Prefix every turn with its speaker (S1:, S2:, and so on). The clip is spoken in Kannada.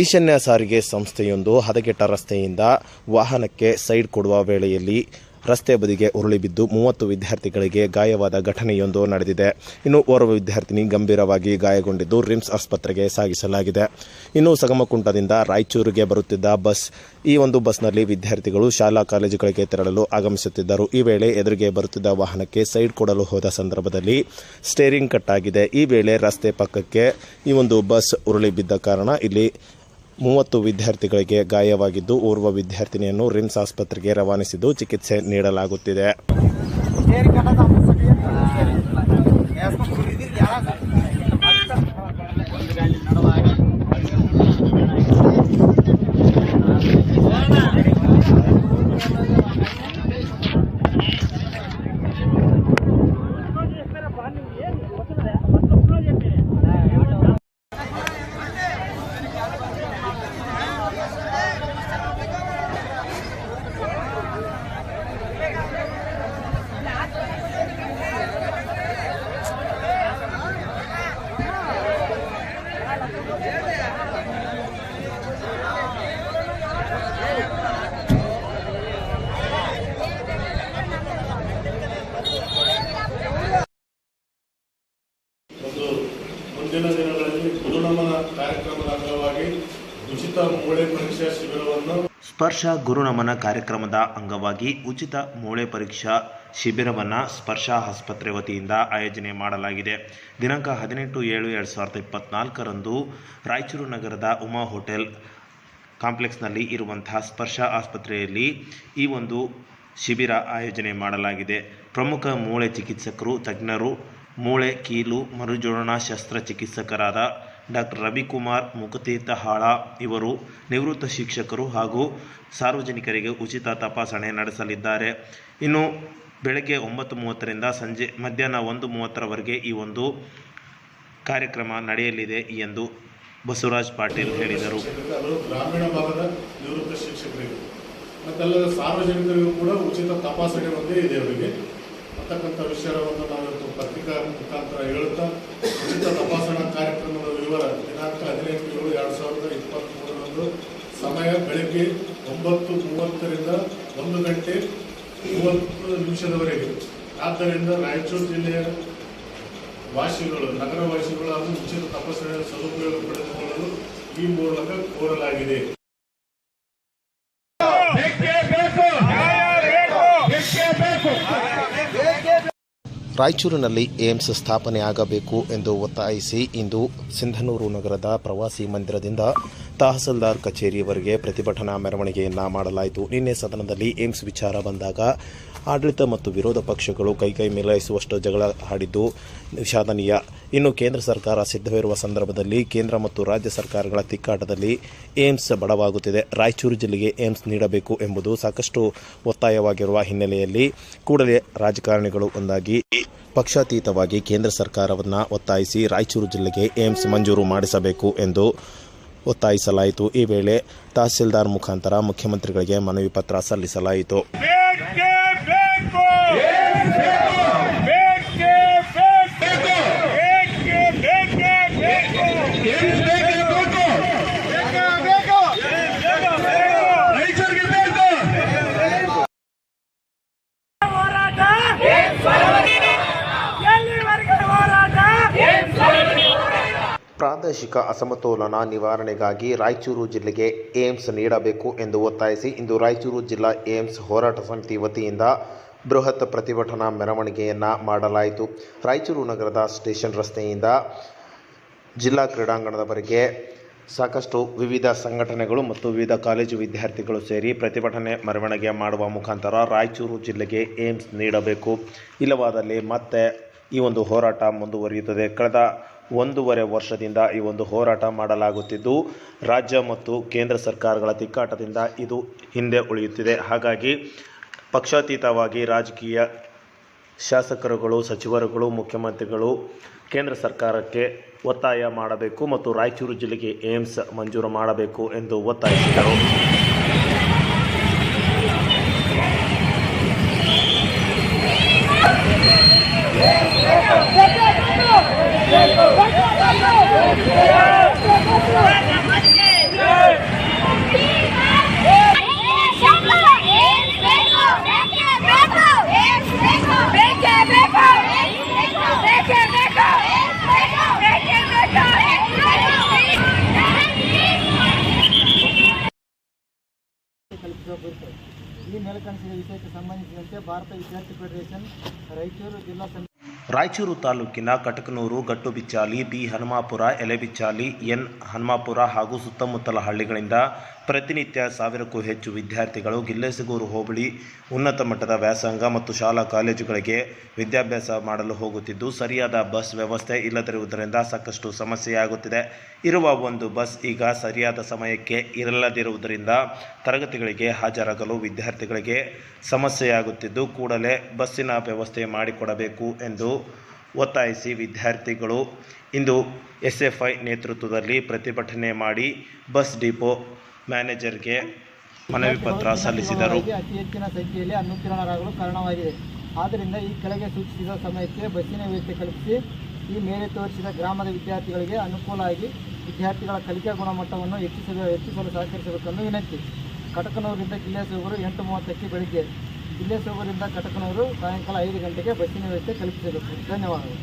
S1: ಈಶಾನ್ಯ ಸಾರಿಗೆ ಸಂಸ್ಥೆಯೊಂದು ಹದಗೆಟ್ಟ ರಸ್ತೆಯಿಂದ ವಾಹನಕ್ಕೆ ಸೈಡ್ ಕೊಡುವ ವೇಳೆಯಲ್ಲಿ ರಸ್ತೆ ಬದಿಗೆ ಉರುಳಿ ಬಿದ್ದು ಮೂವತ್ತು ವಿದ್ಯಾರ್ಥಿಗಳಿಗೆ ಗಾಯವಾದ ಘಟನೆಯೊಂದು ನಡೆದಿದೆ. ಇನ್ನು ಓರ್ವ ವಿದ್ಯಾರ್ಥಿನಿ ಗಂಭೀರವಾಗಿ ಗಾಯಗೊಂಡಿದ್ದು ರಿಮ್ಸ್ ಆಸ್ಪತ್ರೆಗೆ ಸಾಗಿಸಲಾಗಿದೆ. ಇನ್ನು ಸಗಮಕುಂಟದಿಂದ ರಾಯಚೂರಿಗೆ ಬರುತ್ತಿದ್ದ ಬಸ್, ಈ ಒಂದು ಬಸ್ನಲ್ಲಿ ವಿದ್ಯಾರ್ಥಿಗಳು ಶಾಲಾ ಕಾಲೇಜುಗಳಿಗೆ ತೆರಳಲು ಆಗಮಿಸುತ್ತಿದ್ದರು. ಈ ವೇಳೆ ಎದುರಿಗೆ ಬರುತ್ತಿದ್ದ ವಾಹನಕ್ಕೆ ಸೈಡ್ ಕೊಡಲು ಹೋದ ಸಂದರ್ಭದಲ್ಲಿ ಸ್ಟೇರಿಂಗ್ ಕಟ್ ಆಗಿದೆ. ಈ ವೇಳೆ ರಸ್ತೆ ಪಕ್ಕಕ್ಕೆ ಈ ಒಂದು ಬಸ್ ಉರುಳಿ ಬಿದ್ದ ಕಾರಣ ಇಲ್ಲಿ ಮೂವತ್ತು ವಿದ್ಯಾರ್ಥಿಗಳಿಗೆ ಗಾಯವಾಗಿದ್ದು ಓರ್ವ ವಿದ್ಯಾರ್ಥಿನಿಯನ್ನು ರಿಮ್ಸ್ ಆಸ್ಪತ್ರೆಗೆ ರವಾನಿಸಿದ್ದು ಚಿಕಿತ್ಸೆ ನೀಡಲಾಗುತ್ತಿದೆ
S2: ಒಂದು ಮುಂದಿನ ದಿನಗಳಲ್ಲಿ ಗುರುನಮನ ಕಾರ್ಯಕ್ರಮದ ಅಂಗವಾಗಿ ಉಚಿತ ಮೂಳೆ ಪರೀಕ್ಷಾ ಶಿಬಿರವನ್ನು
S1: ಸ್ಪರ್ಶ ಗುರುನಮನ ಕಾರ್ಯಕ್ರಮದ ಅಂಗವಾಗಿ ಉಚಿತ ಮೂಳೆ ಪರೀಕ್ಷಾ ಶಿಬಿರವನ್ನು ಸ್ಪರ್ಶ ಆಸ್ಪತ್ರೆ ವತಿಯಿಂದ ಆಯೋಜನೆ ಮಾಡಲಾಗಿದೆ. ದಿನಾಂಕ ಹದಿನೆಂಟು ಏಳು ಎರಡು ಸಾವಿರದ ಇಪ್ಪತ್ನಾಲ್ಕರಂದು ರಾಯಚೂರು ನಗರದ ಉಮಾ ಹೋಟೆಲ್ ಕಾಂಪ್ಲೆಕ್ಸ್ನಲ್ಲಿ ಇರುವಂತಹ ಸ್ಪರ್ಶ ಆಸ್ಪತ್ರೆಯಲ್ಲಿ ಈ ಒಂದು ಶಿಬಿರ ಆಯೋಜನೆ ಮಾಡಲಾಗಿದೆ. ಪ್ರಮುಖ ಮೂಳೆ ಚಿಕಿತ್ಸಕರು, ತಜ್ಞರು, ಮೂಳೆ ಕೀಲು, ಮರುಜೋಡಣಾ ಶಸ್ತ್ರಚಿಕಿತ್ಸಕರಾದ ಡಾಕ್ಟರ್ ರವಿಕುಮಾರ್ ಮುಕತೀರ್ಥಹಾಳ ಇವರು ನಿವೃತ್ತ ಶಿಕ್ಷಕರು ಹಾಗೂ ಸಾರ್ವಜನಿಕರಿಗೆ ಉಚಿತ ತಪಾಸಣೆ ನಡೆಸಲಿದ್ದಾರೆ. ಇನ್ನು ಬೆಳಗ್ಗೆ ಒಂಬತ್ತು ಮೂವತ್ತರಿಂದ ಸಂಜೆ ಮಧ್ಯಾಹ್ನ ಒಂದು ಮೂವತ್ತರವರೆಗೆ ಈ ಒಂದು ಕಾರ್ಯಕ್ರಮ ನಡೆಯಲಿದೆ ಎಂದು ಬಸವರಾಜ್ ಪಾಟೀಲ್ ಹೇಳಿದರು.
S2: ಗ್ರಾಮೀಣ ಭಾಗದ ನಿವೃತ್ತ ಶಿಕ್ಷಕರಿಗೆ, ಮತ್ತೆಲ್ಲದ ಸಾರ್ವಜನಿಕರಿಗೂ ಕೂಡ ಉಚಿತ ತಪಾಸಣೆ ಒಂದೇ ಇದೆ ಅವರಿಗೆ. ಅಂತಕ್ಕಂಥ ವಿಷಯವನ್ನು ನಾವು ಇವತ್ತು ಪತ್ರಿಕಾ ಮುಖಾಂತರ ಹೇಳುತ್ತಾ, ಉಚಿತ ತಪಾಸಣಾ ಹದಿನೆಂಟು ಏಳು ಎರಡು ಸಾವಿರದ ಇಪ್ಪತ್ತ್ಮೂರರಂದು ಸಮಯ ಬೆಳಗ್ಗೆ ಒಂಬತ್ತು ಮೂವತ್ತರಿಂದ ಒಂದು ಗಂಟೆ ಮೂವತ್ತು ನಿಮಿಷದವರೆಗೆ. ಆದ್ದರಿಂದ ರಾಯಚೂರು ಜಿಲ್ಲೆಯ ವಾಸಿಗಳು, ನಗರವಾಸಿಗಳು ಹಾಗೂ ಉಚಿತ ತಪಾಸಣೆಯ ಸದುಪಯೋಗ ಪಡೆದುಕೊಳ್ಳಲು ಈ ಮೂಲಕ ಕೋರಲಾಗಿದೆ.
S1: ರಾಯಚೂರಿನಲ್ಲಿ ಏಮ್ಸ್ ಸ್ಥಾಪನೆ ಆಗಬೇಕು ಎಂದು ಒತ್ತಾಯಿಸಿ ಇಂದು ಸಿಂಧನೂರು ನಗರದ ಪ್ರವಾಸಿ ಮಂದಿರದಿಂದ ತಹಸೀಲ್ದಾರ್ ಕಚೇರಿಯವರೆಗೆ ಪ್ರತಿಭಟನಾ ಮೆರವಣಿಗೆಯನ್ನ ಮಾಡಲಾಯಿತು. ನಿನ್ನೆ ಸದನದಲ್ಲಿ ಏಮ್ಸ್ ವಿಚಾರ ಬಂದಾಗ ಆಡಳಿತ ಮತ್ತು ವಿರೋಧ ಪಕ್ಷಗಳು ಕೈಕೈ ಮೇಲಾಯಿಸುವಷ್ಟು ಜಗಳ ಆಡಿದ್ದು ವಿಷಾದನೀಯ. ಇನ್ನು ಕೇಂದ್ರ ಸರ್ಕಾರ ಸಿದ್ಧವಿರುವ ಸಂದರ್ಭದಲ್ಲಿ ಕೇಂದ್ರ ಮತ್ತು ರಾಜ್ಯ ಸರ್ಕಾರಗಳ ತಿಕ್ಕಾಟದಲ್ಲಿ ಏಮ್ಸ್ ಬಡವಾಗುತ್ತಿದೆ. ರಾಯಚೂರು ಜಿಲ್ಲೆಗೆ ಏಮ್ಸ್ ನೀಡಬೇಕು ಎಂಬುದು ಸಾಕಷ್ಟು ಒತ್ತಾಯವಾಗಿರುವ ಹಿನ್ನೆಲೆಯಲ್ಲಿ ಕೂಡಲೇ ರಾಜಕಾರಣಿಗಳು ಒಂದಾಗಿ ಪಕ್ಷಾತೀತವಾಗಿ ಕೇಂದ್ರ ಸರ್ಕಾರವನ್ನು ಒತ್ತಾಯಿಸಿ ರಾಯಚೂರು ಜಿಲ್ಲೆಗೆ ಏಮ್ಸ್ ಮಂಜೂರು ಮಾಡಿಸಬೇಕು ಎಂದು ಒತ್ತಾಯಿಸಲಾಯಿತು. ಈ ವೇಳೆ ತಹಸೀಲ್ದಾರ್ ಮುಖಾಂತರ ಮುಖ್ಯಮಂತ್ರಿಗಳಿಗೆ ಮನವಿ ಪತ್ರ ಸಲ್ಲಿಸಲಾಯಿತು. ಪ್ರಾದೇಶಿಕ ಅಸಮತೋಲನ ನಿವಾರಣೆಗಾಗಿ ರಾಯಚೂರು ಜಿಲ್ಲೆಗೆ ಏಮ್ಸ್ ನೀಡಬೇಕು ಎಂದು ಒತ್ತಾಯಿಸಿ ಇಂದು ರಾಯಚೂರು ಜಿಲ್ಲಾ ಏಮ್ಸ್ ಹೋರಾಟ ಸಮಿತಿ ವತಿಯಿಂದ ಬೃಹತ್ ಪ್ರತಿಭಟನಾ ಮೆರವಣಿಗೆಯನ್ನು ಮಾಡಲಾಯಿತು. ರಾಯಚೂರು ನಗರದ ಸ್ಟೇಷನ್ ರಸ್ತೆಯಿಂದ ಜಿಲ್ಲಾ ಕ್ರೀಡಾಂಗಣದವರೆಗೆ ಸಾಕಷ್ಟು ವಿವಿಧ ಸಂಘಟನೆಗಳು ಮತ್ತು ವಿವಿಧ ಕಾಲೇಜು ವಿದ್ಯಾರ್ಥಿಗಳು ಸೇರಿ ಪ್ರತಿಭಟನೆ ಮೆರವಣಿಗೆ ಮಾಡುವ ಮುಖಾಂತರ ರಾಯಚೂರು ಜಿಲ್ಲೆಗೆ ಏಮ್ಸ್ ನೀಡಬೇಕು. ಇಲ್ಲವಾದಲ್ಲಿ ಮತ್ತೆ ಈ ಒಂದು ಹೋರಾಟ ಮುಂದುವರಿಯುತ್ತದೆ. ಕಳೆದ ಒಂದೂವರೆ ವರ್ಷದಿಂದ ಈ ಒಂದು ಹೋರಾಟ ಮಾಡಲಾಗುತ್ತಿದ್ದು, ರಾಜ್ಯ ಮತ್ತು ಕೇಂದ್ರ ಸರ್ಕಾರಗಳ ತಿಕ್ಕಾಟದಿಂದ ಇದು ಹಿಂದೆ ಉಳಿಯುತ್ತಿದೆ. ಹಾಗಾಗಿ ಪಕ್ಷಾತೀತವಾಗಿ ರಾಜಕೀಯ ಶಾಸಕರುಗಳು, ಸಚಿವರುಗಳು, ಮುಖ್ಯಮಂತ್ರಿಗಳು ಕೇಂದ್ರ ಸರ್ಕಾರಕ್ಕೆ ಒತ್ತಾಯ ಮಾಡಬೇಕು ಮತ್ತು ರಾಯಚೂರು ಜಿಲ್ಲೆಗೆ ಏಮ್ಸ್ ಮಂಜೂರು ಮಾಡಬೇಕು ಎಂದು ಒತ್ತಾಯಿಸಿದರು.
S3: संबंध भारत विद्यार्थी फेडरेशन रायचूर जिला ರಾಯಚೂರು
S1: ತಾಲೂಕಿನ ಕಟಕನೂರು, ಗಟ್ಟುಬಿಚ್ಚಾಲಿ, ಬಿ ಹನುಮಾಪುರ, ಎಲೆಬಿಚ್ಚಾಲಿ, ಎನ್ ಹನುಮಾಪುರ ಹಾಗೂ ಸುತ್ತಮುತ್ತಲ ಹಳ್ಳಿಗಳಿಂದ ಪ್ರತಿನಿತ್ಯ ಸಾವಿರಕ್ಕೂ ಹೆಚ್ಚು ವಿದ್ಯಾರ್ಥಿಗಳು ಗಿಲ್ಲೆಸಗೂರು ಹೋಬಳಿ, ಉನ್ನತ ಮಟ್ಟದ ವ್ಯಾಸಂಗ ಮತ್ತು ಶಾಲಾ ಕಾಲೇಜುಗಳಿಗೆ ವಿದ್ಯಾಭ್ಯಾಸ ಮಾಡಲು ಹೋಗುತ್ತಿದ್ದು, ಸರಿಯಾದ ಬಸ್ ವ್ಯವಸ್ಥೆ ಇಲ್ಲದಿರುವುದರಿಂದ ಸಾಕಷ್ಟು ಸಮಸ್ಯೆಯಾಗುತ್ತಿದೆ. ಇರುವ ಒಂದು ಬಸ್ ಈಗ ಸರಿಯಾದ ಸಮಯಕ್ಕೆ ಇರಲ್ಲದಿರುವುದರಿಂದ ತರಗತಿಗಳಿಗೆ ಹಾಜರಾಗಲು ವಿದ್ಯಾರ್ಥಿಗಳಿಗೆ ಸಮಸ್ಯೆಯಾಗುತ್ತಿದ್ದು, ಕೂಡಲೇ ಬಸ್ಸಿನ ವ್ಯವಸ್ಥೆ ಮಾಡಿಕೊಡಬೇಕು ಎಂದು ಒತ್ತಾಯಿಸಿ ವಿದ್ಯಾರ್ಥಿಗಳು ಇಂದು ಎಸ್ ಎಫ್ ಐ ನೇತೃತ್ವದಲ್ಲಿ ಪ್ರತಿಭಟನೆ ಮಾಡಿ ಬಸ್ ಡಿಪೋ ಮ್ಯಾನೇಜರ್ಗೆ ಮನವಿ ಪತ್ರ ಸಲ್ಲಿಸಿದರು.
S3: ಅತಿ ಹೆಚ್ಚಿನ ಸಂಖ್ಯೆಯಲ್ಲಿ ಅನುತ್ತೀರ್ಣರಾಗಲು ಕಾರಣವಾಗಿದೆ. ಆದ್ದರಿಂದ ಈ ಕೆಳಗೆ ಸೂಚಿಸಿದ ಸಮಯಕ್ಕೆ ಬಸ್ಸಿನ ವ್ಯವಸ್ಥೆ ಕಲ್ಪಿಸಿ, ಈ ಮೇಲೆ ತೋರಿಸಿದ ಗ್ರಾಮದ ವಿದ್ಯಾರ್ಥಿಗಳಿಗೆ ಅನುಕೂಲ ಆಗಿ ವಿದ್ಯಾರ್ಥಿಗಳ ಕಲಿಕಾ ಗುಣಮಟ್ಟವನ್ನು ಹೆಚ್ಚಿಸಲು ಹೆಚ್ಚಿಸಲು ಸಹಕರಿಸಬೇಕೆಂದು ವಿನಂತಿ. ಕಟಕನೂರಿಂದ ಕಿಲ್ಲೇಸೂಗೂರು ಎಂಟು ಮೂವತ್ತಕ್ಕೆ ಬೆಳಿಗ್ಗೆ ಕಿಲ್ಲೇಸೂಗೂರಿಂದ ಕಟಕನವರು ಸಾಯಂಕಾಲ ಐದು ಗಂಟೆಗೆ ಬಸ್ಸಿನ ವ್ಯವಸ್ಥೆ ಕಲ್ಪಿಸಬೇಕು. ಧನ್ಯವಾದಗಳು.